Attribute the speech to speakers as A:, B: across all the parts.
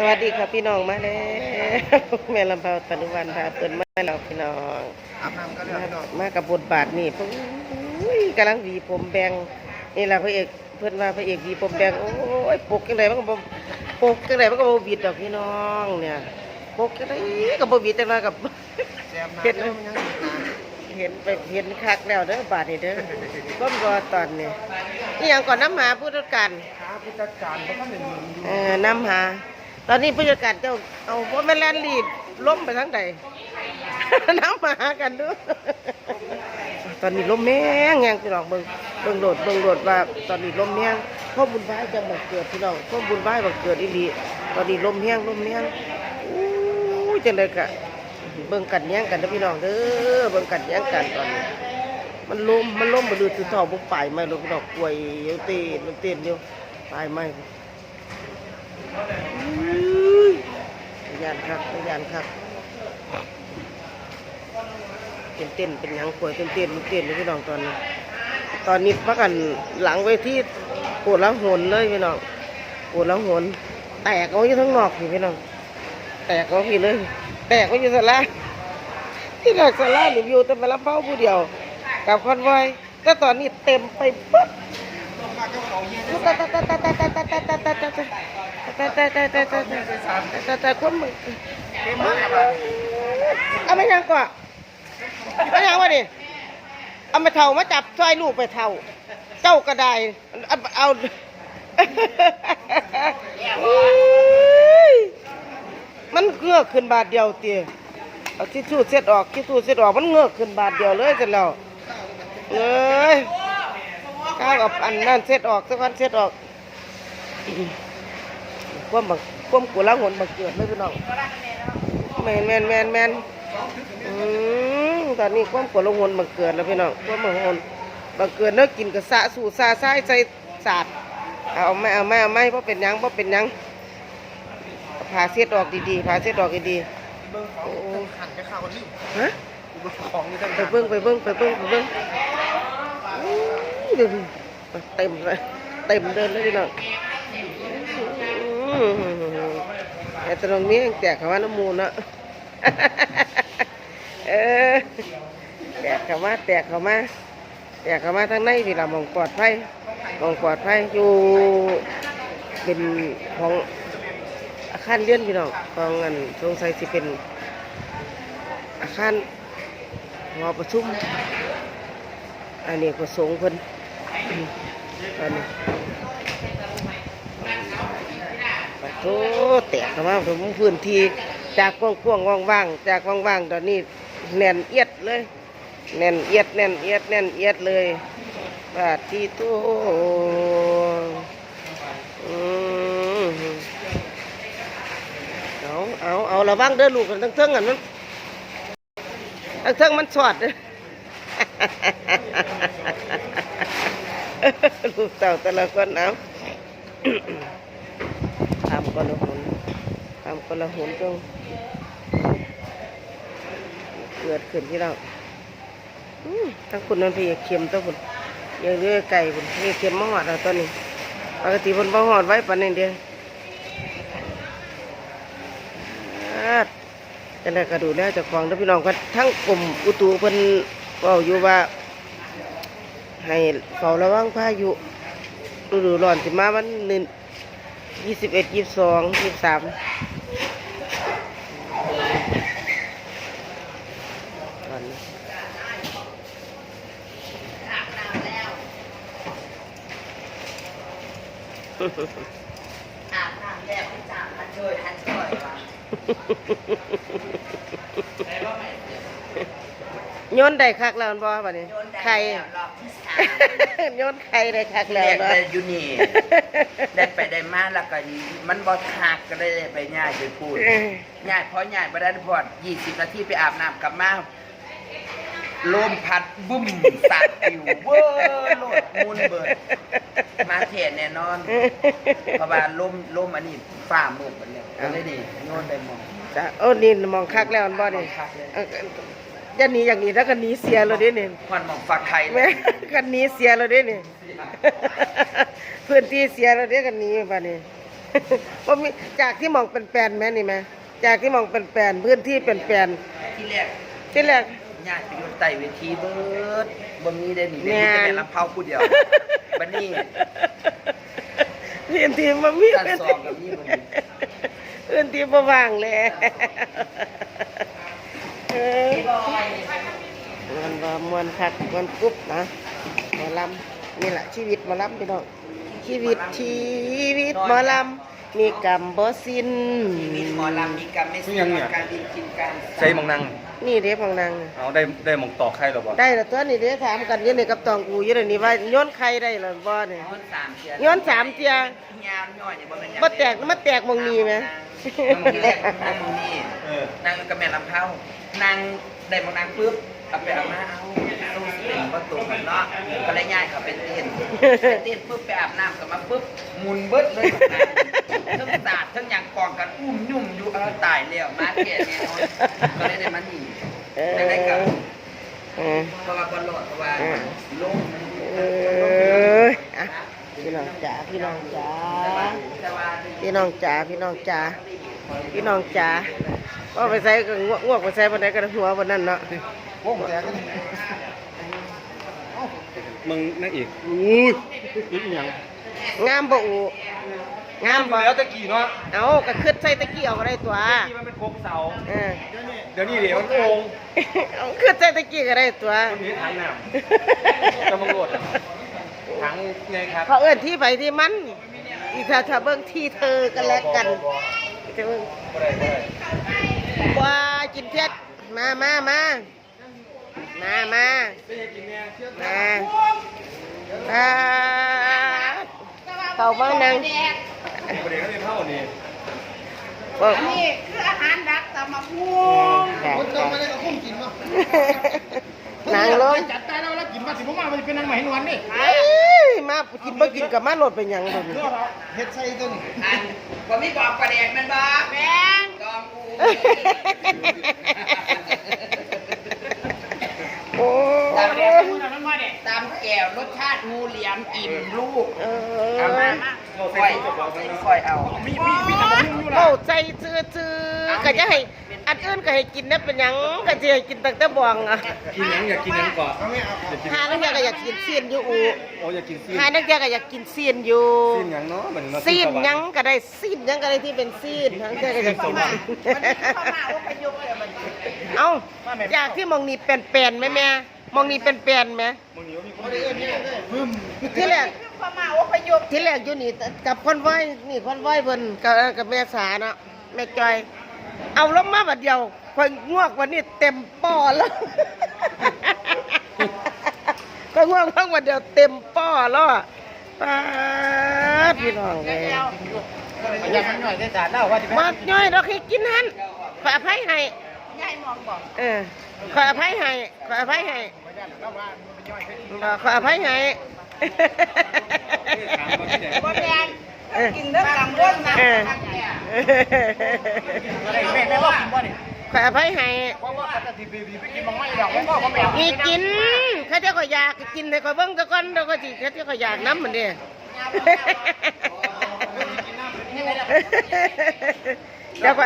A: สวัสดีครับพี่น้องมาแล้วแม่ลำเผาตะลุวันพาเปิดมาแล้วพี่น้อง
B: อาบน้ำก็เรีย
A: มา
B: บร้อย
A: มากับบทบาทนี่ปุ๊ยกำลังหวีผมแบงนี่แหละพระเอกเพื่อนว่าพระเอกหวีผมแบงโอ้ยปกยังไงมันก็บ่ปกยังไงมันก็บ่บิดดอกพี่น้องเนี่ยปกยังไงก็บ่บิดแต่ว่ากับ
B: แซมน้ำ
A: เห็น
B: เด้อมันยังติดน้
A: เห็นไปเห็นคักแล้วเด้อบาทนี่เด้อก้มรอตอนนี้นี่ยังก่อนน้ำหาผู้จัดการำ
B: หาผู้จัดการเพราะท่านหนึ่งอยู่
A: เออน้ำหา ตอนนี้ผู้จัดการเจ้าเอาว่าแม่นแลนลีดล้มไปทั้งใดน้ำมาหากันดูตอนนี้ลมแม่งแงงพี่น้องเบิ่งเบิ่งโดดเบิ่งโดดว่าตอนนี้ลมแห้งพ่อบุญไหว้จังบักเกิดพี่น้องพ่อบุญไหว้บักเกิดอีหลีตอนนี้ลมแห้งลมแห้งอู้ยจังเลยกะเบิ่งกันแย่งกันเด้อพี่น้องเด้อเบิ่งกันแย่งกันตอนนี้ มันลมมันลมมาดูตัวท่อบุกปลายไม้ลงพี่น้องป่วยเยวเต้นเต้นอยู่ปลายไม้ ยานครับยานครับเป็นเต้นเป็นยังป่วยเป็นเต้นเป็นเต้นพี่น้องตอนนี้ ตอนนี้พักกันหลังเวทีปวดละหนเลยพี่น้องปวดละหนแตกเอาอยู่ทั้งนอกพี่น้องแตกเอาพี่เลย แตกเอาอยู่สลาที่แรกสลาหรืออยู่แต่มารับเฝ้าผู้เดียว กับคอนวอยแต่ตอนนี้เต็มไปปุ๊บ
B: แต่
A: คนมึง
B: เอา
A: ไม่ยังก่อนไม่ยังวะดิเอามาเท่ามาตับช่วยลูกไปเท่า เจ้าก็ได้เอามันเงือกขึ้นบาทเดียวเตี๋ยเอาทิชชู่เช็ดออกทิชชู่เช็ดออกมันเงือกขึ้นบาทเดียวเลยเสร็จแล้วเอ้ย ก้าวกับอันนั่นเสร็จออกสักวันเสร็จออกควมบังควมกุละหนบังเกิดเลยพี่น้องแมนแมนแมนแมนอืมตอนนี้ควมกุละหนบังเกิดแล้วพี่น้องควมบังหนบังเกิดเนื้อกินกับสะสู่ซาซ้ายใส่สาดเอาไม่เอาไม่เอาไม่เพราะเป็นยังเพราะเป็นยังผ่าเสียดออกดีๆผ่าเสียดออกดี
B: เบิ้งของขันจะข้ากันนี่
A: ๆฮะ
B: เบิ้ง
A: ไปเบิ้งไปเบิ้งไปเบิ้งไปเบิ้ง อู้ยเดินเต็มเลยเต็มเดินเลยพี่น้องอื้อหือแต่ตรงนี้แจกคำว่าน้ำมูลเนาะเออแตกเข้ามาแตกเข้ามาแตกเข้ามาทางในพี่ละหมองปลอดภัยมองปลอดภัยอยู่เป็นของอาคารเรียนพี่น้องของอันสงสัยสิเป็น อาคารหอประชุมอันนี้ก็สงฆ์เพิ่นอัน โถแตกเข้ามาถึงพื้นที่จากกว้างๆว่างๆจากว่างๆตอนนี้แน่นเอียดเลย แน่นเอียดแน่นเอียดแน่นเอียดเลยบาดที่ตัวอืมเอาเอาเอาระวังเด้อลูกกันทั้งเทิงอันมันทั้งเทิงมันสอดเด้อ ลูกเต่าแต่ละคนเอาทำคนละหุนทำคนละหุนจงเกิดขึ้นที่เราทั้งคุณนั่นพี่เข็มตัวคุณยังเรื่อยไก่คุณพี่เข็มมาหอดเอาตัวนี้ปกติคุณบ่หอดไว้ปานนี้เดียวอาดจะได้กระดูแลเจ้าของเด้อพี่น้องกันทั้งกลุ่มอุตุเพิ่นเว้าอยู่ว่า ให้เฝ้าระวังพายุฤดูร้อนสิมาวันหนึ่งยี่สิบเอ็ดยี่สิบสองยี่สิบสามตอนนี้
C: อาบน้ำแล้วพี่จ๋ามาช่วยทันช่วยวะ
A: โยนได้คักแล้วมันบ่บัดนี้
C: โยนได้
A: ไข่
C: แล้วรอบที่สาม
A: โยนไข่ได้คักแล้ว
C: เรียก
A: เนาะ
C: ได้อยู่นี่ ได้ไปได้มาแล้วก็มันบ่หักก็ได้ไปง่ายไปพูด
A: เอ้ย
C: ง่ายเพราะง่ายบ่ได้พอด20 นาทีไปอาบน้ำกลับมาลมพัดบุ้มสัดปิวเว้อโลดมูนเบิด มาเทศแน่นอน เพราะว่าลมลมอันนี้ฝ่ามืดไปแล้วก็เลยนี่โยนได้หมอง
A: จ้ะโอ้นี่มองคักแล้วมันบ่นี่
C: มองคักเลย
A: เอ้ยอ ย่าหนีอย่างนี้ถ้ากันหนีเสียเลยเด้นี่
C: ควันหมองฝักไข่เล
A: แม่
C: ย
A: กันหนีเสียเลยเด้นี่พื้นที่เสียเลยเด้กันหนีบัดนี้ว่ามีจากที่มองเป็นแปลนๆแม่นี่ไหมจากที่มองเป็นแปลนๆพื้นที่เป็นแปลน
C: ที่แรก
A: ๆที่แรก
C: ญาติไปอยู่ใต้เวทีเบิดบ่มีได้นี่ได้
A: แม่
C: มี
A: น
C: แต่ลำเผาผู้เดียวบัดนี้
A: พื้นที่มันมี
C: การสอบกับนี่บ่มี
A: พื้นที่บ่ว่างเลยเออ มันว่ามวนคักมวนกรุ๊บนะหมอลำนี่แหละชีวิตหมอลำพี่น้องชีวิตชีวิตหมอลำมีกรรมบ่สิ้น
C: ชีวิตหมอลำมีกรรมไม่สิ้นการดินกินการ
B: ใช้มองนั่ง
A: นี่เด้ของนาง
B: เอาได้ได้มองต่อใครหรอบ่
A: ได้แล้วตัวนี่เด้ถามกันอยืนนี่กับตองกูอยืนนี่ว่าโย้อนใครได้หรือบ่เนี่ย
C: ย้อนสามเทีย
A: ย้อนสามเทีย
C: ยาวย่อยเนี่ยบ่เป็นหยัง
A: บ่แตกมาแตกหมองนี้ไหม
C: ที่แรกนั่งตรงนี้
B: เออ
C: นั่งกับแม่ลำเผานาง ได้มานางปุ๊บเอาไปเอามาเอาตู้เป็นประตูเหมือนเนาะก็เลยย้ายเขาเป็นเต้นเต้นปุ๊บไปอาบน้ำกลับมาปุ๊บหมุนเบิดเลยทั้งสาดทั้งหยังกองกันอุ้มยุ่มอยู่เออตายแล้วมาแก่แน่นอนก็เลยได้มานี่
A: เอ
C: ได้ได้กลับ
A: อเออ
C: เพราะว่าบอลโหลดเพราะว่าลงมัน
A: เอออะพี่น้องจ๋าพี่น้องจ๋า
C: แต่ว่า
A: พี่น้องจ๋าพี่น้องจ๋าพี่น้องจ๋า ก็ไปใส่ก็งวกงวกไปใส่บนไหนก็หัวบนนั้นเนาะ
B: วงแตกกันมึงนั่งอีกอุ้ยอีกอย่าง
A: งามบ่อูงามบ่
B: แล้วตะกี้เนาะ
A: เอาก็ขึ้นใส่ตะเกียบอะไรตัว
B: ที่มันเป็นโคกเสา
A: เออ
B: เดี๋ยวนี้เดี๋ยวมันโอ่ง
A: เอาขึ้นใส่ตะเกียบอะไรตัว
B: มันมีทางน้ำจะมังโลดทางไงครับ
A: เขาเอื้นที่ไปที่มันอีถ้าถ้าเบิ่งที่เธอกันแล้วกันจะเบิ่ง
B: บ่ได้บ่ได้
A: ว่ากินเพชรมามามามามามามาเข้ามานั่ง
B: บ่ได้ก็เลยเท่านี้
A: บอก
D: นี่คืออาหารดักตำมะพุง
B: คนเจอมาได้ก็คุ้มกินเนาะ
A: นั่งลง
B: จัดตายแล้วแล้วกินมาสิบ่มามันเป็นนางใหม่นวลนี่
A: เอ้ยมากินบ่กินกับมาโหลดเป็นหยังบ่นี่
B: เฮ็ดใส่ตัวนี้
C: อันผมมีบอกประเด็นมันบ อก
D: แบง
C: กองกู
A: โอ้
C: ตาม
A: ย
C: แก้วตามแก้วรสชาติงูเหลี่ยมอิ่มลูก
A: เอ
C: เอามา
A: อ
C: ค่อยค่อยเอา
B: มีมีมีแต่บ่อยู่
A: เบ้าใจซื่อๆก็จะให้ อันอื่นก็ให้กินนะเป็นหยังก็จะให้กินตั้งแต่บวงอะ
B: กินหยังอยากกินหยังก่อนอยากกิน
A: หานักเรียนก็อยากกินเสียนอยู่อู
B: โอ้อยากกินซีน
A: หานักเรียนก็อยากกินเสียนอยู่
B: ซีนหยังเนาะบัดนี้เนาะ
A: ซีนหยังก็ได้ซีนหยังก็ได้ที่เป็นซีนทั้งเจ้าก็อยากกิน
D: มันเข้ามาว่าประยุกต์เลยมัน
A: เอ้าอยากที่มองนี่เป็นแปลนๆไหมแม่มองนี่เป็นแปลนๆไหม
B: มึงเหนียวมีคนได้เอิ้นนี่บึ้ม
A: ที่แรก
D: คือเข้ามาว่าประยุกต์
A: ที่แรกอยู่นี่กับคนไหว้นี่คนไหว้เพิ่นกับกับแม่สาเนาะแม่จอย เอาลงมาบัดเดียวคอยงวกวันนี้เต็มป้อแล้วก็ง่วงพังวันเดียวเต็มป้อแล้วอะป้าดพี่น้องเลย
B: อยากมันหน่อยได้จานเล่าว่าสิ
A: มาย่อยเราเคยกินหันขออภัยให้
D: ยายมองบอก
A: เออขออภัยให้ขออภัยให้บ่ขออภัยให้
D: บ่แบง กินเรื่องกำเรื่องนะ
A: เออ
B: แม่แม่ว่ากินบ่นี่
A: ขออภัยให้
B: เพราะว่าปกติบีบีไปกินบางไม่ดอกแม่ก็บ่แม่
A: มีกินเขาเจ้าก็อยากกินแต่ก็เบิ่งแตะก่อนเดี๋ยวก็สิเขาเจ้าก็อยากน้ำเหมือนเดิมเดี๋ยวไป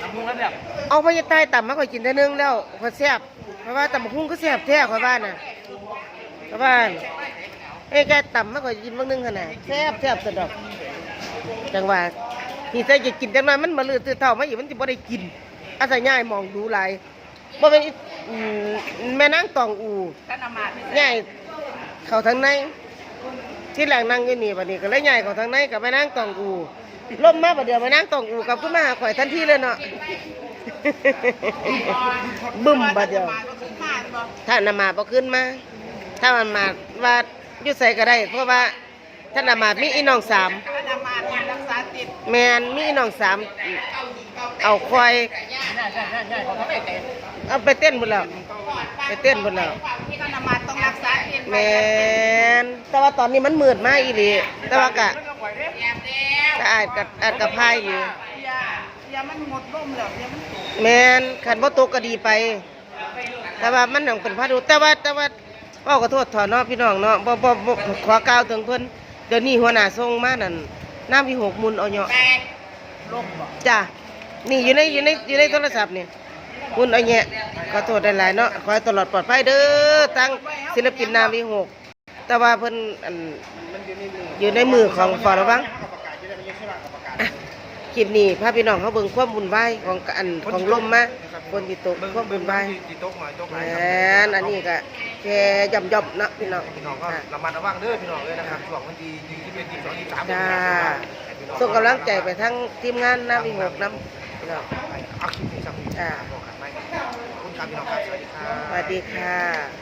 B: ทำมุงแล้วเนี่ย
A: เอาไปใต้ต่ำมาค่อยกินแต่นึงแล้วพอแซ่บเพราะว่าต่ำหุ้งก็แซ่บแท้ข่อยบ้านน่ะข่อยบ้าน ไอ้แกต่ำมาค่อยกินบางนึงขนาดแซ่บแซ่บสะดอก จังว่านี่ใส่จะกินจังนั้นมันมาลือตื้อเท่ามาอีกมันสิบ่ได้กิน อาศัยง่ายมองดูหลายบ่เป็นอีอืมแม่นางตองอู
D: ท่านอามาตย์
A: ง่ายเข้าทางในที่แหลงนั่งอยู่นี่บัดนี้ก็เลยง่ายเข้าทางในกับแม่นางตองอูล่มมาบัดเดียวแม่นางตองอูกลับขึ้นมาหาข่อยทันทีเลยเนาะบึ้มบัดเดียว
D: มาก็คือมาบอก
A: ถ้านำมาบ่ขึ้นมา ถ้ามันมาว่า อยู่ใส่ก็ได้ เพราะว่าท่านนำมามีอีน้องสาม
D: ท่านอามาตย์รักษาติด
A: แมนมีอีน้องสามเอาควาย
B: ง่ายง่ายง่ายง่ายเขาทำได้แต่
A: เอาไปเต้นหมดแล้วไปเต้นหมดแล้ว
D: ท่านอามาตย์ต้องรักษาติด
A: แมนแต่ว่าตอนนี้มันมืดมากอีหลีแต่ว่ากะก็อาจกับอาจกับพายอยู่
D: ยาอยามันหมดร่มแล้วอยามันตก
A: แมนขันบ่ตกก็ดีไป แต่ว่ามันยังเป็นพระดูแต่ว่าแต่ว่า เว้าขอโทษถอนเนาะพี่น้องเนาะบ่บ่บ่ขอกล่าวถึงเพิ่นเดี๋ยวนี้หัวหน้าส่งมานั่นน้ำวิหกมุนเอาเนาะ
C: แตกลมบ่
A: จ้ะนี่อยู่ในอยู่ในอยู่ในโทรศัพท์นี่มุนเอาเงี้ยขอโทษได้หลายๆเนาะขอให้ตลอดปลอดภัยเด้อตั้งศิลปินน้ำวิหกแต่ว่าเพิ่นอันอยู่ในมือของฟอระวังอะ คลิปนี้พาพี่น้องเขาเบิ่งความบุญไหวายของอันของลมมาคนที่ตกความบุญไหวาย
B: จีโต๊ะหน่อยโต๊ะห
A: แห
B: น่อย
A: มอันนี้ก็แค่ย่อมย่อมๆนะพี่น้อง
B: พี่น้องก็
A: อะ
B: ระมัดระวังเด้อพี่น้องเลยนะครับช่วงวันที่ยี่สิบเอ็ดยี่สิบสองยี่สิบสาม
A: จ้า ส่งกำลังใจไปทั้งทีมงานน้ำวิหกน้ำพี่น้อง
B: เอาคลิปนี้สักที
A: จ้า
B: บอกกันไหมขอบคุณครับพี่น้องครับสวัสดีครับ
A: สวัสดีค่ะ